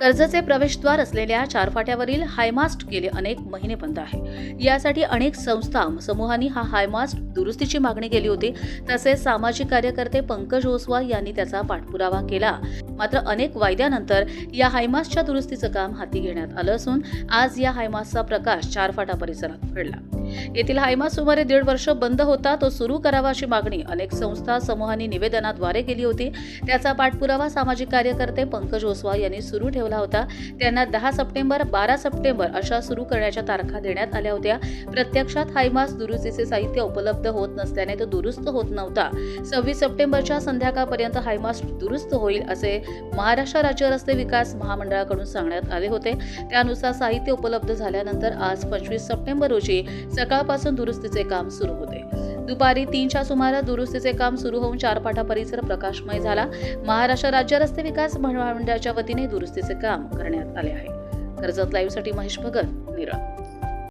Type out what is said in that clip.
कर्जचे प्रवेशद्वार असलेल्या चारफाट्यावरील हायमास्ट गेले अनेक महिने बंद आहे. यासाठी अनेक संस्था समूहांनी हा हायमास्ट दुरुस्तीची मागणी केली होती. तसेच सामाजिक कार्यकर्ते पंकज ओसवाल यांनी त्याचा पाठपुरावा केला. मात्र अनेक वायद्यानंतर या हायमास्टच्या दुरुस्तीचं काम हाती घेण्यात आलं असून आज या हायमास्टचा प्रकाश चारफाटा परिसरात घडला येथील हायमास सुमारे दीड वर्ष बंद होता तो सुरू करावा अशी मागणी अनेक संस्था समूहांनी निवेदनाद्वारे केली होती. त्याचा पाठपुरावा सामाजिक कार्यकर्ते पंकज ओसवाल यांनी सुरू ठेवला होता. त्यांना दहा सप्टेंबर बारा सप्टेंबर अशा सुरू करण्याच्या तारखा देण्यात आल्या होत्या. प्रत्यक्षात हायमास दुरुस्तीचे साहित्य उपलब्ध होत नसल्याने तो दुरुस्त होत नव्हता. सव्वीस सप्टेंबरच्या संध्याकाळपर्यंत हायमास दुरुस्त होईल असे महाराष्ट्र राज्य रस्ते विकास महामंडळाकडून सांगण्यात आले होते. त्यानुसार साहित्य उपलब्ध झाल्यानंतर आज पंचवीस सप्टेंबर रोजी सकाळपासून दुरुस्तीचे काम सुरू होते. दुपारी तीनच्या सुमारास दुरुस्तीचे काम सुरू होऊन चारपाटा परिसर प्रकाशमय झाला. महाराष्ट्र राज्य रस्ते विकास महामंडळाच्या वतीने दुरुस्तीचे काम करण्यात आले आहे. कर्जत लाईव्हसाठी महेश भगत निरा